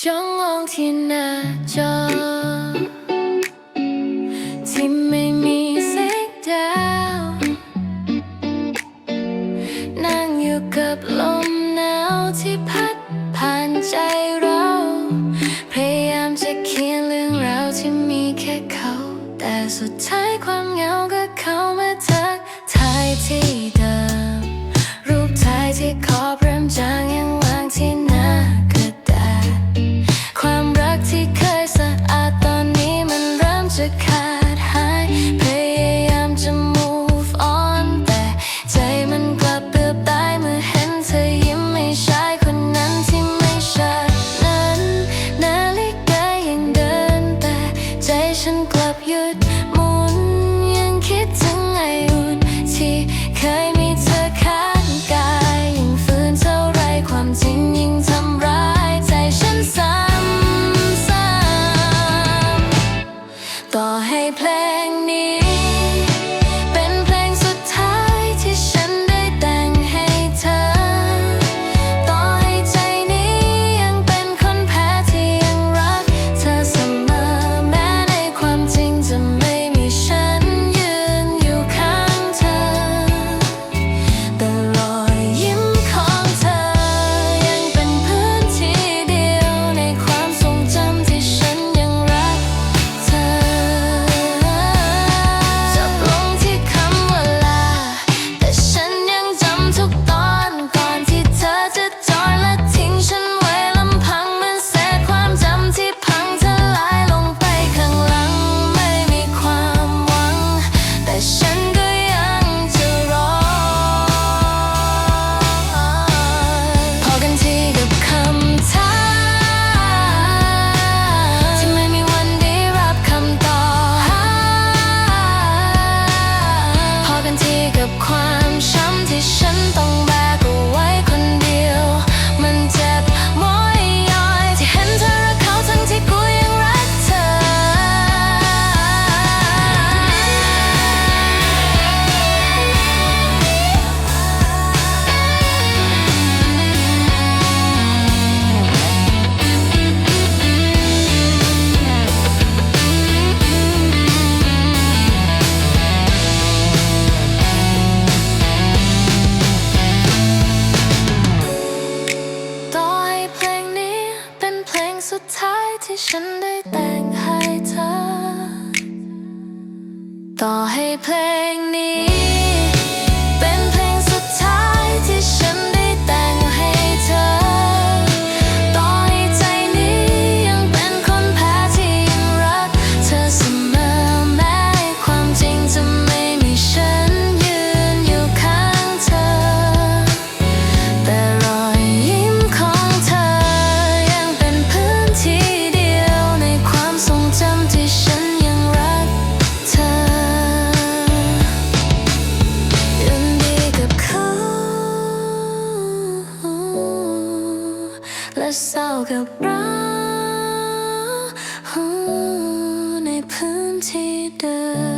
จ้องมองที่หน้าจอ ที่ไม่มีแสงดาว นั่งอยู่กับลมหนาวที่พัดผ่านใจเรา พยายามจะเขียนเรื่องราวที่มีแค่เขา แต่สุดท้ายความเหงาก็เข้ามาทักทายที่เดิม รูปถ่ายที่ขอพริ่มจาง พยายามจะ move on แต่ใจมันกลับเกือบตายเมื่อเห็นเธอยิ้มให้ชาคนนั้นที่ไม่ใช่นั้นนาฬิกายังเดินแต่ใจฉันกลับหยุด ท้ายที่ฉันได้แต่งให้เธอ ต่อให้เพลงนี้ เศร้ากับเราในพื้นที่เดิม